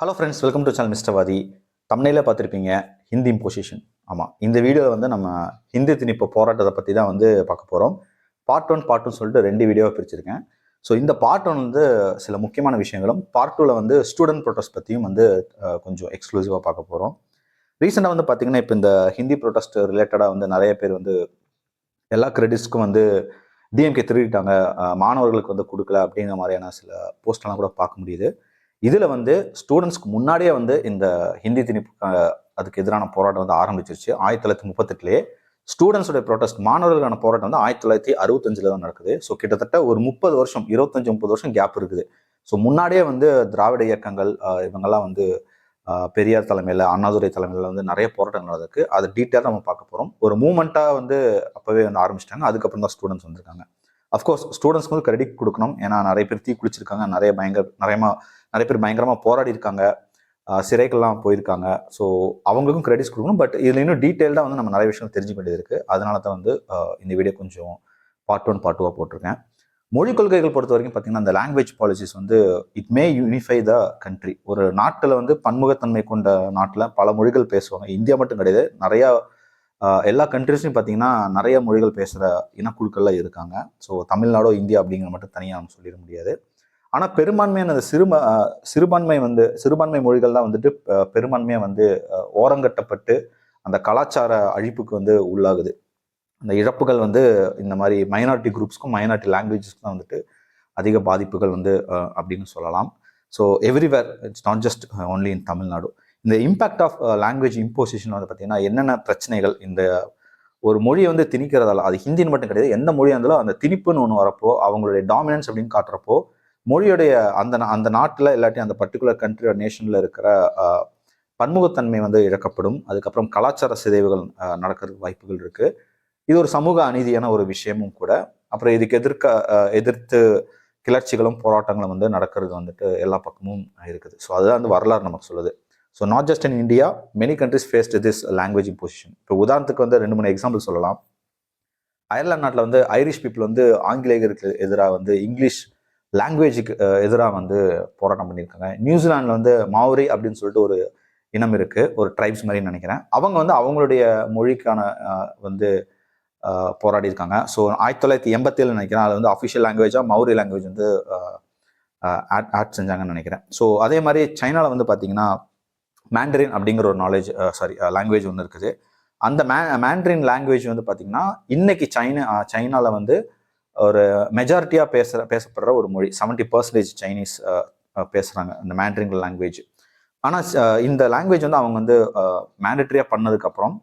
Hello friends welcome to channel மிஸ்டவாதி தமிழில் பார்த்துருப்பீங்க Hindi imposition ஆமாம் இந்த வீடியோவில் வந்து நம்ம ஹிந்தி திணிப்பு போராட்டத்தை பற்றி தான் வந்து பார்க்க போகிறோம் பார்ட் ஒன் பார்ட் டூ சொல்லிட்டு ரெண்டு வீடியோவை பிரிச்சிருக்கேன். ஸோ இந்த பார்ட் ஒன் வந்து சில முக்கியமான விஷயங்களும் பார்ட் டூவில் வந்து ஸ்டூடெண்ட் ப்ரொட்டஸ்ட் பற்றியும் வந்து கொஞ்சம் எக்ஸ்க்ளூசிவாக பார்க்க போகிறோம் ரீசெண்டாக வந்து பார்த்தீங்கன்னா இப்போ இந்த ஹிந்தி ப்ரொட்டஸ்ட் ரிலேட்டடாக வந்து நிறைய பேர் வந்து எல்லா கிரெடிட்ஸ்க்கும் வந்து டிஎம்கே திருடிட்டாங்க. மாணவர்களுக்கு வந்து கொடுக்கல அப்படிங்கிற மாதிரியான சில போஸ்டெல்லாம் கூட பார்க்க முடியுது. இதில் வந்து ஸ்டூடெண்ட்ஸ்க்கு முன்னாடியே வந்து இந்த ஹிந்தி திணிப்பு அதுக்கு எதிரான போராட்டம் வந்து ஆரம்பிச்சிருச்சு. ஆயிரத்தி தொள்ளாயிரத்தி முப்பத்தெட்டுலேயே ஸ்டூடெண்ட்ஸோட ப்ரொட்டஸ்ட் மாணவர்களுக்கான போராட்டம் வந்து ஆயிரத்தி தொள்ளாயிரத்தி அறுபத்தஞ்சில் தான் நடக்குது. ஸோ கிட்டத்தட்ட ஒரு முப்பது வருஷம் இருபத்தஞ்சி முப்பது வருஷம் கேப் இருக்குது. ஸோ முன்னாடியே வந்து திராவிட இயக்கங்கள் இவங்கெல்லாம் வந்து பெரியார் தலைமையில் அண்ணாதுரை தலைமையில் வந்து நிறைய போராட்டங்கள் நடந்திருக்கு. அதை டீட்டெயிலாக நம்ம பார்க்க போகிறோம் ஒரு மூமெண்ட்டாக வந்து அப்போவே வந்து ஆரம்பிச்சிட்டாங்க. அதுக்கப்புறம் தான் ஸ்டூடெண்ட்ஸ் வந்திருக்காங்க. அஃப்கோர்ஸ் ஸ்டூடெண்ட்ஸ்க்கு வந்து கிரெடிட் கொடுக்கணும். ஏன்னா நிறைய பேர் தீ குளிச்சிருக்காங்க நிறைய பயங்கர நிறையமா நிறைய பேர் பயங்கரமாக போராடி இருக்காங்க. சிறைகள்லாம் சிறைக்கெல்லாம் போயிருக்காங்க. ஸோ அவங்களுக்கும் கிரெடிட்ஸ் கொடுக்கணும். பட் இதில் இன்னும் டீட்டெயில்டாக வந்து நம்ம நிறைய விஷயங்கள் தெரிஞ்சுக்க வேண்டியது இருக்குது அதனால தான் வந்து இந்த வீடியோ கொஞ்சம் பார்ட் ஒன் பார்ட் டூவாக போட்டிருக்கேன். மொழி கொள்கைகள் பொறுத்த வரைக்கும் பார்த்தீங்கன்னா அந்த லாங்குவேஜ் பாலிசிஸ் வந்து it may unify the country ஒரு நாட்டில் வந்து பன்முகத்தன்மை கொண்ட நாட்டில் பல மொழிகள் பேசுவாங்க. இந்தியா மட்டும் கிடையாது. நிறையா எல்லா கண்ட்ரிஸ்லையும் பார்த்தீங்கன்னா நிறைய மொழிகள் பேசுகிற இனக்குழுக்கள்லாம் இருக்காங்க. ஸோ தமிழ்நாடோ இந்தியா அப்படிங்கிற மட்டும் தனியாக நம்ம சொல்லிட முடியாது. ஆனால் பெரும்பான்மையான அந்த சிறும சிறுபான்மை வந்து சிறுபான்மை மொழிகள் தான் வந்துட்டு பெரும்பான்மையாக வந்து ஓரங்கட்டப்பட்டு அந்த கலாச்சார அழிப்புக்கு வந்து உள்ளாகுது. அந்த இழப்புகள் வந்து இந்த மாதிரி மைனாரிட்டி குரூப்ஸ்க்கும் மைனாரிட்டி லாங்குவேஜஸ்க்கும் தான் வந்துட்டு அதிக பாதிப்புகள் வந்து அப்படின்னு சொல்லலாம். So everywhere it's not just only in Tamil Nadu இந்த இம்பேக்ட் ஆஃப் லாங்குவேஜ் இம்போசிஷன் வந்து பார்த்தீங்கன்னா என்னென்ன பிரச்சனைகள் இந்த ஒரு மொழியை வந்து திணிக்கிறதால அது ஹிந்தின்னு மட்டும் கிடையாது எந்த மொழியாக இருந்தாலும் அந்த திணிப்புன்னு ஒன்று வரப்போ அவங்களுடைய டாமினன்ஸ் அப்படின்னு காட்டுறப்போ மொழியுடைய அந்த நா- அந்த நாட்டில் இல்லாட்டி அந்த பர்டிகுலர் கண்ட்ரி நேஷனில் இருக்கிற பன்முகத்தன்மை வந்து இழக்கப்படும். அதுக்கப்புறம் கலாச்சார சிதைவுகள் நடக்கிறதுக்கு வாய்ப்புகள் இருக்குது இது ஒரு சமூக அநீதியான ஒரு விஷயமும் கூட. அப்புறம் இதுக்கு எதிர்க்க எதிர்த்து கிளர்ச்சிகளும் போராட்டங்களும் வந்து நடக்கிறது வந்துட்டு எல்லா பக்கமும் இருக்குது. ஸோ அதுதான் வந்து வரலாறு நமக்கு சொல்லுது. So not just in India many countries faced this language imposition இப்போ உதாரணத்துக்கு வந்து ரெண்டு மூணு எக்ஸாம்பிள் சொல்லலாம். அயர்லாந்து நாட்டில் வந்து ஐரிஷ் பீப்புள் வந்து ஆங்கிலேயருக்கு எதிராக வந்து இங்கிலீஷ் லாங்குவேஜுக்கு எதிராக வந்து போராட்டம் பண்ணியிருக்காங்க. நியூசிலாண்டில் வந்து மாவுரி அப்படின்னு சொல்லிட்டு ஒரு இனம் இருக்குது ஒரு ட்ரைப்ஸ் மாதிரி நினைக்கிறேன். அவங்க வந்து அவங்களுடைய மொழிக்கான வந்து போராடி இருக்காங்க ஸோ ஆயிரத்தி தொள்ளாயிரத்தி எண்பத்தேழு நினைக்கிறேன். அது வந்து அஃபிஷியல் லாங்குவேஜாக மௌரி லாங்குவேஜ் வந்து ஆட் ஆட் செஞ்சாங்கன்னு நினைக்கிறேன். ஸோ அதே மாதிரி சைனாவில் வந்து பார்த்தீங்கன்னா மேண்டரின் அப்படிங்கிற ஒரு நாலேஜ் சாரி லாங்குவேஜ் ஒன்று இருக்குது. அந்த மே மேண்ட்ரின் லாங்குவேஜ் வந்து பார்த்தீங்கன்னா இன்னைக்கு சைனா சைனாவில் வந்து ஒரு மெஜாரிட்டியாக பேசுகிற பேசப்படுற ஒரு மொழி. செவன்ட்டி பர்சன்டேஜ் சைனீஸ் பேசுகிறாங்க இந்த மேண்ட்ரிங் லாங்குவேஜ் ஆனால் இந்த லாங்குவேஜ் வந்து அவங்க வந்து மேண்டட்ரியாக பண்ணதுக்கப்புறம்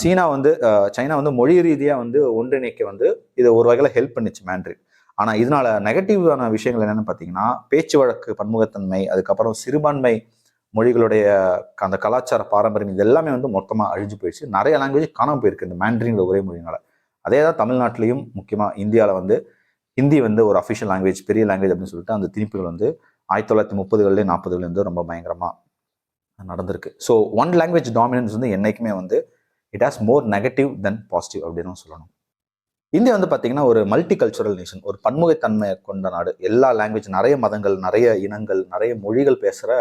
சீனா வந்து சைனா வந்து மொழி ரீதியாக வந்து ஒன்றிணைக்க வந்து இது ஒரு வகையில் ஹெல்ப் பண்ணுச்சு மேண்ட்ரின் ஆனால் இதனால நெகட்டிவான விஷயங்கள் என்னென்னு பார்த்தீங்கன்னா பேச்சு வழக்கு பன்முகத்தன்மை அதுக்கப்புறம் சிறுபான்மை மொழிகளுடைய அந்த கலாச்சார பாரம்பரியம் இது எல்லாமே வந்து மொத்தமாக அழிஞ்சு போயிடுச்சு. நிறைய லாங்குவேஜ் காணாமல் போயிருக்கு இந்த மேண்ட்ரிங்கிற ஒரே மொழினால அதே தான் தமிழ்நாட்டிலையும் முக்கியமாக இந்தியாவில் வந்து ஹிந்தி வந்து ஒரு அஃபிஷியல் லாங்குவேஜ் பெரிய லாங்குவேஜ் அப்படின்னு சொல்லிட்டு அந்த திணிப்புகள் வந்து ஆயிரத்தி தொள்ளாயிரத்தி முப்பதுகள்லேயும் நாற்பதுலேருந்து ரொம்ப பயங்கரமாக நடந்திருக்கு. ஸோ ஒன் லாங்குவேஜ் டாமினன்ஸ் வந்து என்றைக்குமே வந்து it has more negative then positive அப்படின்னு சொல்லணும். இந்தியா வந்து பார்த்திங்கன்னா ஒரு மல்டி கல்ச்சுரல் நேஷன் ஒரு பன்முகத்தன்மை கொண்ட நாடு. எல்லா லாங்குவேஜ் நிறைய மதங்கள் நிறைய இனங்கள் நிறைய மொழிகள் பேசுகிற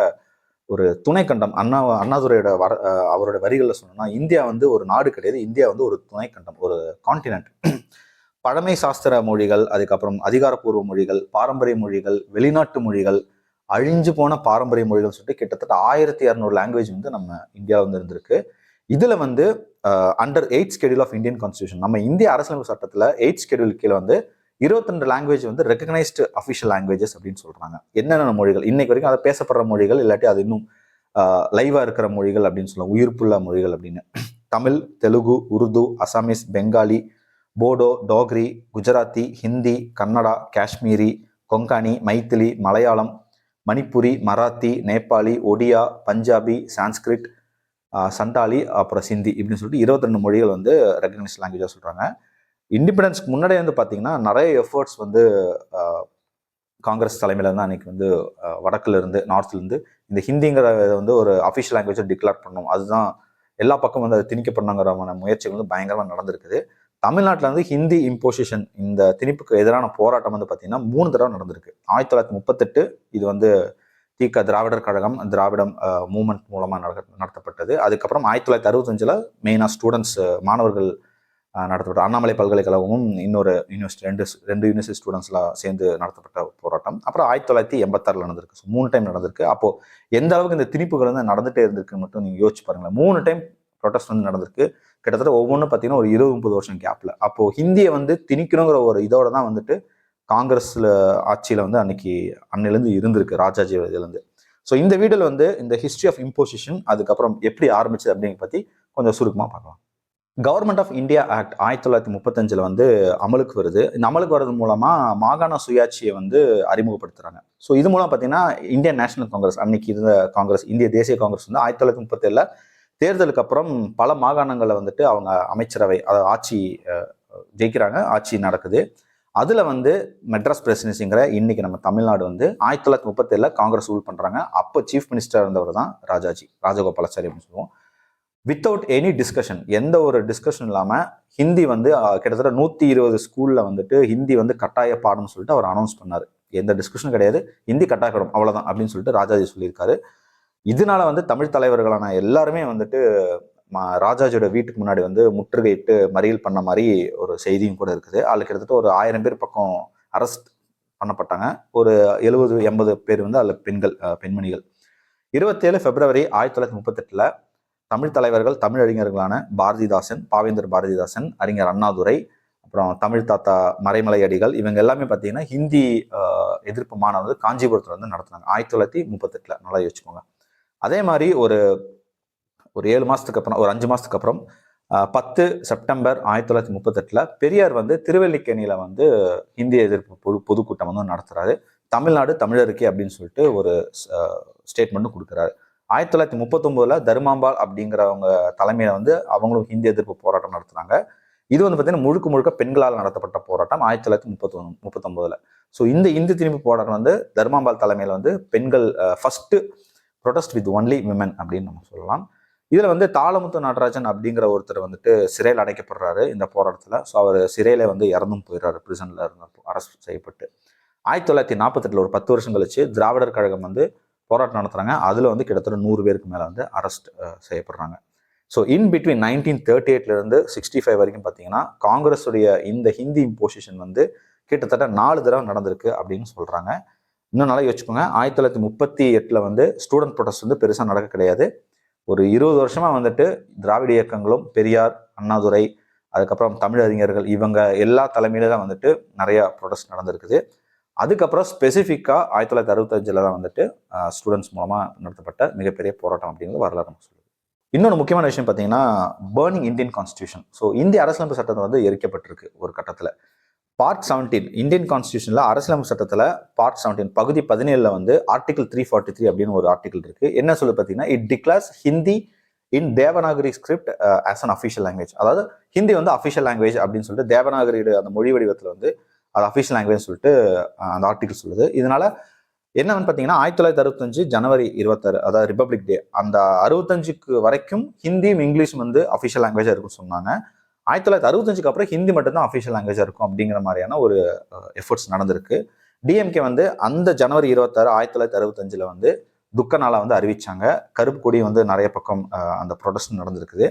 ஒரு துணைக்கண்டம் அண்ணா அண்ணாதுரையோட வர அவரோட வரிகளில் சொன்னோம்னா இந்தியா வந்து ஒரு நாடு கிடையாது. இந்தியா வந்து ஒரு துணைக்கண்டம் ஒரு கான்டினென்ட் பழமை சாஸ்திர மொழிகள் அதுக்கப்புறம் அதிகாரப்பூர்வ மொழிகள் பாரம்பரிய மொழிகள் வெளிநாட்டு மொழிகள் அழிஞ்சு போன பாரம்பரிய மொழிகள்னு சொல்லிட்டு கிட்டத்தட்ட ஆயிரத்தி இரநூறு லாங்குவேஜ் வந்து நம்ம இந்தியாவில் வந்து இருந்திருக்கு. இதில் வந்து under eight schedule of Indian constitution நம்ம இந்திய அரசியலமைப்பு சட்டத்தில் எயிட் ஸ்கெடியூல் கீழே வந்து இருபத்திரெண்டு லாங்குவேஜ் வந்து ரெக்கக்னைஸ்டு அஃபிஷியல் லாங்குவேஜஸ் அப்படின்னு சொல்றாங்க. என்னென்ன மொழிகள்? இன்னைக்கு வரைக்கும் அதை பேசப்படுற மொழிகள் இல்லாட்டி அது இன்னும் லைவா இருக்கிற மொழிகள் அப்படின்னு சொல்லலாம். உயிர்ப்புள்ள மொழிகள் அப்படின்னு. தமிழ் தெலுங்கு உருது அசாமீஸ் பெங்காலி போடோ டோக்ரி குஜராத்தி ஹிந்தி கன்னடா காஷ்மீரி கொங்கானி மைத்திலி மலையாளம் மணிப்புரி மராத்தி நேபாளி ஒடியா பஞ்சாபி சான்ஸ்கிரிட் சந்தாலி சண்டாலி அப்புறம் சிந்தி இப்படின்னு சொல்லிட்டு இருபத்தி ரெண்டு மொழிகள் வந்து ரெக்கக்னைஸ் லாங்குவேஜாக சொல்கிறாங்க இண்டிபெண்டன்ஸ்க்கு முன்னாடியே வந்து பார்த்தீங்கன்னா நிறைய எஃபர்ட்ஸ் வந்து காங்கிரஸ் தலைமையில் தான் அன்னைக்கு வந்து வடக்குலேருந்து நார்த்லேருந்து இந்த ஹிந்திங்கிற இதை வந்து ஒரு அஃபிஷியல் லாங்குவேஜை டிக்ளேர் பண்ணணும். அதுதான் எல்லா பக்கம் வந்து அது திணிக்கப்படணுங்கிறமான முயற்சிகள் வந்து பயங்கரமாக நடந்திருக்குது. தமிழ்நாட்டில் வந்து ஹிந்தி இம்போசிஷன் இந்த திணிப்புக்கு எதிரான போராட்டம் வந்து பார்த்தீங்கன்னா மூணு தடவை நடந்திருக்கு. ஆயிரத்தி தொள்ளாயிரத்தி முப்பத்தெட்டு இது வந்து தீக்க திராவிடர் கழகம் திராவிடம் மூமெண்ட் மூலமாக நடத்தப்பட்டது. அதுக்கப்புறம் ஆயிரத்தி தொள்ளாயிரத்தி அறுபத்தஞ்சில் மெயினாக ஸ்டூடெண்ட்ஸ் மாணவர்கள் நடத்தப்பட்ட அண்ணாமலை பல்கலைக்கழகமும் இன்னொரு யூனிவர்சிட்டி ரெண்டு ரெண்டு யூனிவர்சிட்டி ஸ்டூடெண்ட்ஸ்லாம் சேர்ந்து நடத்தப்பட்ட போராட்டம். அப்புறம் ஆயிரத்தி தொள்ளாயிரத்தி எண்பத்தாறில் நடந்திருக்கு. ஸோ மூணு டைம் நடந்திருக்கு. அப்போது எந்த அளவுக்கு இந்த திணிப்புகள் வந்து நடந்துகிட்டே இருந்திருக்குன்னு மட்டும் நீங்கள் யோசிச்சு பாருங்களேன். மூணு டைம் ப்ரொட்டஸ்ட் வந்து நடந்திருக்கு. கிட்டத்தட்ட ஒவ்வொன்றும் பார்த்தீங்கன்னா ஒரு இருபது முப்பது வருஷம் கேப்பில் அப்போது ஹிந்தியை வந்து திணிக்கணுங்கிற ஒரு இதோட தான் வந்துட்டு காங்கிரஸில் ஆட்சியில் வந்து அன்னைக்கு அன்னிலேருந்து இருந்திருக்கு ராஜாஜி இதுலேருந்து ஸோ இந்த வீடியோவில் வந்து இந்த ஹிஸ்ட்ரி ஆஃப் இம்போசிஷன் அதுக்கப்புறம் எப்படி ஆரம்பிச்சது அப்படிங்கிற பற்றி கொஞ்சம் சுருக்கமாக பார்க்கலாம். கவர்மெண்ட் ஆஃப் இந்தியா ஆக்ட் ஆயிரத்தி தொள்ளாயிரத்தி முப்பத்தஞ்சில் வந்து அமலுக்கு வருது. இந்த அமலுக்கு வர்றது மூலமாக மாகாண சுயாட்சியை வந்து அறிமுகப்படுத்துகிறாங்க ஸோ இது மூலம் பார்த்தீங்கன்னா இந்தியன் நேஷனல் காங்கிரஸ் அன்னைக்கு இருந்த காங்கிரஸ் இந்திய தேசிய காங்கிரஸ் வந்து ஆயிரத்தி தொள்ளாயிரத்தி முப்பத்தேழில் தேர்தலுக்கு அப்புறம் பல மாகாணங்களில் வந்துட்டு அவங்க அமைச்சரவை அதாவது ஆட்சி ஜெயிக்கிறாங்க. ஆட்சி நடக்குது. அதில் வந்து மெட்ராஸ் பிரசிடென்சிங்கிற இன்னைக்கு நம்ம தமிழ்நாடு வந்து ஆயிரத்தி தொள்ளாயிரத்தி முப்பத்தேழில் காங்கிரஸ் ரூல் பண்ணுறாங்க அப்போ சீஃப் மினிஸ்டர் இருந்தவர் தான் ராஜாஜி ராஜகோபாலாச்சாரி அப்படின்னு சொல்லுவோம். வித்தவுட் எனி டிஸ்கஷன் எந்த ஒரு டிஸ்கஷன் இல்லாமல் ஹிந்தி வந்து கிட்டத்தட்ட நூற்றி இருபது ஸ்கூலில் வந்துட்டு ஹிந்தி வந்து கட்டாய பாடம்னு சொல்லிட்டு அவர் அனௌன்ஸ் பண்ணார். எந்த டிஸ்கஷனும் கிடையாது. ஹிந்தி கட்டாய பாடம் அவ்வளோதான் அப்படின்னு சொல்லிட்டு ராஜாஜி சொல்லியிருக்காரு. இதனால வந்து தமிழ் தலைவர்களான எல்லாருமே வந்துட்டு ராஜாஜியோட வீட்டுக்கு முன்னாடி வந்து முற்றுகையிட்டு மறியல் பண்ண மாதிரி ஒரு செய்தியும் கூட இருக்குது. அதில் கிட்டத்தட்ட ஒரு ஆயிரம் பேர் பக்கம் அரெஸ்ட் பண்ணப்பட்டாங்க. ஒரு எழுபது எண்பது பேர் வந்து அதில் பெண்கள் பெண்மணிகள். இருபத்தேழு பிப்ரவரி ஆயிரத்தி தொள்ளாயிரத்தி முப்பத்தெட்டில் தமிழ் தலைவர்கள் தமிழறிஞர்களான பாரதிதாசன் பாவேந்தர் பாரதிதாசன் அறிஞர் அண்ணாதுரை அப்புறம் தமிழ் தாத்தா மறைமலை அடிகள் இவங்க எல்லாமே பார்த்தீங்கன்னா ஹிந்தி எதிர்ப்பு மாணவர் காஞ்சிபுரத்தில் வந்து நடத்துனாங்க. ஆயிரத்தி தொள்ளாயிரத்தி முப்பத்தெட்டில். நல்லா யோசிச்சுக்கோங்க. அதே மாதிரி ஒரு ஒரு ஏழு மாதத்துக்கு அப்புறம் ஒரு அஞ்சு மாதத்துக்கு அப்புறம் பத்து செப்டம்பர் ஆயிரத்தி தொள்ளாயிரத்தி முப்பத்தெட்டில் பெரியார் வந்து திருவல்லிக்கேணியில் வந்து ஹிந்தி எதிர்ப்பு பொது பொதுக்கூட்டம் வந்து நடத்துகிறாரு தமிழ்நாடு தமிழருக்கே அப்படின்னு சொல்லிட்டு ஒரு ஸ்டேட்மெண்ட்டும் கொடுக்குறாரு. ஆயிரத்தி தொள்ளாயிரத்தி முப்பத்தொம்போதுல தர்மாம்பாள் அப்படிங்கிறவங்க தலைமையில வந்து அவங்களும் ஹிந்தி எதிர்ப்பு போராட்டம் நடத்துனாங்க. இது வந்து பார்த்தீங்கன்னா முழுக்க முழுக்க பெண்களால் நடத்தப்பட்ட போராட்டம் ஆயிரத்தி தொள்ளாயிரத்தி முப்பத்தொன்னு முப்பத்தொம்போதுல. ஸோ இந்த இந்தி திரும்பி போராட்டம் வந்து தர்மாம்பாள் தலைமையில் வந்து பெண்கள் first protest with only women அப்படின்னு நம்ம சொல்லலாம். இதில் வந்து தாளமுத்து நடராஜன் அப்படிங்கிற ஒருத்தர் வந்துட்டு சிறையில் அடைக்கப்படுறாரு இந்த போராட்டத்தில். ஸோ அவர் சிறையில் வந்து இறந்தும் போயிடுறாரு பிரிசனில் இருந்த அரசு செய்யப்பட்டு. ஆயிரத்தி தொள்ளாயிரத்தி நாற்பத்தெட்டில் ஒரு பத்து வருஷம் கழிச்சு திராவிடர் கழகம் வந்து போராட்டம் நடத்துகிறாங்க அதில் வந்து கிட்டத்தட்ட நூறு பேருக்கு மேலே வந்து arrest செய்யப்படுறாங்க. So in between nineteen thirty எயிட்லேருந்து sixty five வரைக்கும் பார்த்தீங்கன்னா காங்கிரஸுடைய இந்த ஹிந்தி இம்போசிஷன் வந்து கிட்டத்தட்ட நாலு தடவை நடந்திருக்கு அப்படின்னு சொல்கிறாங்க இன்னும் நல்லா யோசிச்சுக்கோங்க. ஆயிரத்தி தொள்ளாயிரத்தி முப்பத்தி எட்டில் வந்து ஸ்டூடெண்ட் ப்ரொடெஸ்ட் வந்து பெருசாக நடக்க கிடையாது. ஒரு இருபது வருஷமாக வந்துட்டு திராவிட இயக்கங்களும் பெரியார் அண்ணாதுரை அதுக்கப்புறம் தமிழறிஞர்கள் இவங்க எல்லா தலைமையில தான் வந்துட்டு நிறையா ப்ரொடெஸ்ட் நடந்திருக்குது. அதுக்கப்புறம் ஸ்பெசிஃபிக்காக ஆயிரத்தி தொள்ளாயிரத்தி அறுபத்தஞ்சில் தான் வந்துட்டு ஸ்டூடெண்ட்ஸ் மூலமாக நடத்தப்பட்ட மிகப்பெரிய போராட்டம் அப்படிங்கிறது வரலாறு நம்ம சொல்லுது. இன்னொரு முக்கியமான விஷயம் பார்த்தீங்கன்னா பேர்னிங் இந்தியன் கான்ஸ்டியூஷன் ஸோ இந்திய அரசியலமைப்பு சட்டத்தை வந்து எரிக்கப்பட்டிருக்கு ஒரு கட்டத்தில். பார்ட் செவன்டீன் இந்தியன் கான்ஸ்டியூஷனில் அரசியலமைப்பு சட்டத்தில் பார்ட் செவன்டீன் பகுதி பதினேழில் வந்து ஆர்டிகல் த்ரீ ஃபார்ட்டி த்ரீ அப்படின்னு ஒரு ஆர்டிகல் இருக்குது என்ன சொல்லு பார்த்தீங்கன்னா it declares Hindi in Devanagari script as an official language அதாவது ஹிந்தி வந்து அஃபிஷியல் லாங்குவேஜ் அப்படின்னு சொல்லிட்டு தேவநாகரியோட அந்த மொழி வடிவத்தில் வந்து அது அஃபிஷியல் லாங்குவேஜ் சொல்லிட்டு அந்த ஆர்டிகல் சொல்லுது. இதனால என்னன்னு பார்த்தீங்கன்னா ஆயிரத்தி தொள்ளாயிரத்தி அறுபத்தஞ்சு ஜனவரி இருபத்தாறு அதாவது ரிப்பப்ளிக் டே அந்த அறுபத்தஞ்சுக்கு வரைக்கும் ஹிந்தியும் இங்கிலீஷும் வந்து அஃபிஷியல் லாங்குவேஜாக இருக்கும்னு சொன்னாங்க. ஆயிரத்தி தொள்ளாயிரத்தி அறுபத்தஞ்சுக்கு அப்புறம் ஹிந்தி மட்டும்தான் அஃபிஷியல் லாங்குவேஜாக இருக்கும் அப்படிங்கிற மாதிரியான ஒரு எஃபர்ட்ஸ் நடந்திருக்கு. டிஎம்கே வந்து அந்த ஜனவரி இருபத்தாறு ஆயிரத்தி தொள்ளாயிரத்தி அறுபத்தஞ்சில் வந்து துக்க நாளாக வந்து அறிவிச்சாங்க. கருப்பு கொடி வந்து நிறைய பக்கம் அந்த ப்ரொடெஸ்ட் நடந்திருக்குது.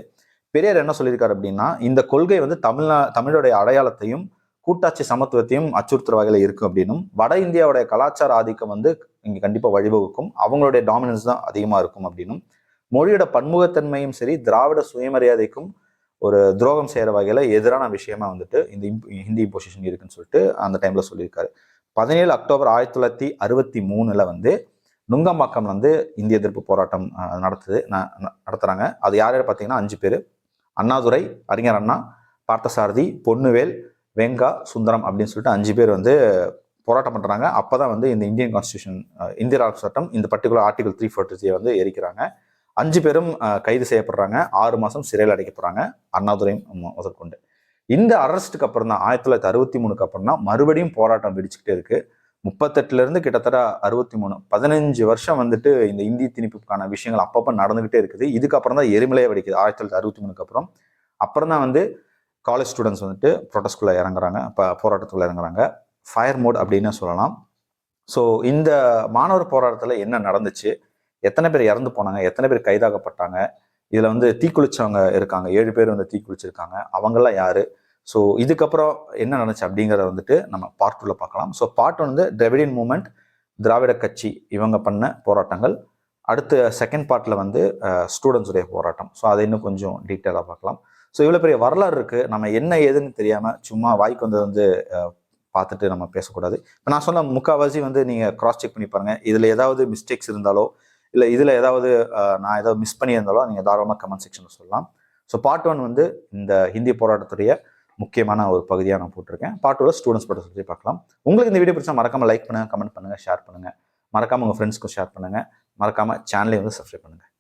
பெரியார் என்ன சொல்லியிருக்காரு அப்படின்னா இந்த கொள்கை வந்து தமிழ்நா தமிழோடைய அடையாளத்தையும் கூட்டாட்சி சமத்துவத்தையும் அச்சுறுத்துற வகையில் இருக்கும் அப்படின்னும் வட இந்தியாவுடைய கலாச்சார ஆதிக்கம் வந்து இங்கே கண்டிப்பாக வழிவகுக்கும். அவங்களுடைய டாமினன்ஸ் தான் அதிகமாக இருக்கும் அப்படின்னும். மொழியோட பன்முகத்தன்மையும் சரி திராவிட சுயமரியாதைக்கும் ஒரு துரோகம் செய்கிற வகையில் எதிரான விஷயமா வந்துட்டு இந்த ஹிந்தி இம்போசிஷன் இருக்குன்னு சொல்லிட்டு அந்த டைமில் சொல்லியிருக்காரு. பதினேழு அக்டோபர் ஆயிரத்தி தொள்ளாயிரத்தி அறுபத்தி மூணில் வந்து நுங்கம்பாக்கம் வந்து இந்திய எதிர்ப்பு போராட்டம் நடத்துது ந- ந- அது யார் யார் பார்த்தீங்கன்னா அஞ்சு பேர். அண்ணாதுரை அறிஞர் அண்ணா பார்த்தசாரதி பொன்னுவேல் வெங்கா சுந்தரம் அப்படின்னு சொல்லிட்டு அஞ்சு பேர் வந்து போராட்டம் பண்ணுறாங்க அப்போ தான் வந்து இந்த இந்தியன் கான்ஸ்டியூஷன் இந்திய சட்டம் இந்த பர்டிகுலர் ஆர்டிகல் த்ரீ ஃபோர்ட்டி வந்து எரிக்கிறாங்க. அஞ்சு பேரும் கைது செய்யப்படுறாங்க. ஆறு மாதம் சிறையில் அடைக்கப்படுறாங்க அண்ணாதுரையும் முதற்கொண்டு. இந்த அரெஸ்ட்டுக்கு அப்புறம் தான் ஆயிரத்தி தொள்ளாயிரத்தி அறுபத்தி மூணுக்கு அப்புறம் தான் மறுபடியும் போராட்டம் வெடிச்சுக்கிட்டே இருக்குது முப்பத்தெட்டுலேருந்து கிட்டத்தட்ட அறுபத்தி மூணு பதினஞ்சு வருஷம் வந்துட்டு இந்த இந்தி திணிப்புக்கான விஷயங்கள் அப்பப்போ நடந்துகிட்டே இருக்குது. இதுக்கப்புறம் தான் எரிமலையை வெடிக்குது ஆயிரத்தி தொள்ளாயிரத்தி அறுபத்தி மூணுக்கு அப்புறம். அப்புறம் தான் வந்து காலேஜ் ஸ்டூடெண்ட்ஸ் வந்துட்டு ப்ரொட்டஸ்ட்குள்ளே இறங்குறாங்க. இப்போ போராட்டத்துக்குள்ள இறங்குறாங்க. ஃபயர் மோட் அப்படின்னு சொல்லலாம். ஸோ இந்த மாணவர் போராட்டத்தில் என்ன நடந்துச்சு? எத்தனை பேர் இறந்து போனாங்க? எத்தனை பேர் கைதாகப்பட்டாங்க இதில் வந்து தீக்குளிச்சவங்க இருக்காங்க. ஏழு பேர் வந்து தீக்குளிச்சிருக்காங்க அவங்கெல்லாம் யார்? ஸோ இதுக்கப்புறம் என்ன நடந்துச்சு அப்படிங்கிறத வந்துட்டு நம்ம பார்ட் டூவில் பார்க்கலாம். ஸோ பார்ட் ஒன் வந்து திராவிடியன் மூமெண்ட் திராவிட கட்சி இவங்க பண்ண போராட்டங்கள். அடுத்த செகண்ட் பார்ட்டில் வந்து ஸ்டூடெண்ட்ஸுடைய போராட்டம். ஸோ அதை இன்னும் கொஞ்சம் டீட்டெயிலாக பார்க்கலாம். ஸோ இவ்வளோ பெரிய வரலாறு இருக்குது நம்ம என்ன ஏதுன்னு தெரியாமல் சும்மா வாய்க்கு வந்தது வந்து பார்த்துட்டு நம்ம பேசக்கூடாது. இப்போ நான் சொன்ன முக்கால்வாசி வந்து நீங்கள் கிராஸ் செக் பண்ணி பாருங்கள் இதில் ஏதாவது மிஸ்டேக்ஸ் இருந்தாலோ இல்லை இதில் ஏதாவது நான் ஏதாவது மிஸ் பண்ணியிருந்தாலோ நீங்கள் தாராளமாக கமெண்ட் செக்ஷனில் சொல்லலாம். ஸோ பார்ட் ஒன் வந்து இந்த ஹிந்தி போராட்டத்துடைய முக்கியமான ஒரு பகுதியாக நான் போட்டிருக்கேன். பார்ட் டூவில் ஸ்டூடெண்ட்ஸ் பற்றி சொல்லி பார்க்கலாம். உங்களுக்கு இந்த வீடியோ பிடிச்சா மறக்காமல் லைக் பண்ணுங்கள் கமெண்ட் பண்ணுங்கள் ஷேர் பண்ணுங்கள் மறக்காமல் உங்கள் ஃப்ரெண்ட்ஸ்க்கும் ஷேர் பண்ணுங்கள் மறக்காமல் சேனலையும் வந்து சப்ஸ்கிரைப் பண்ணுங்கள்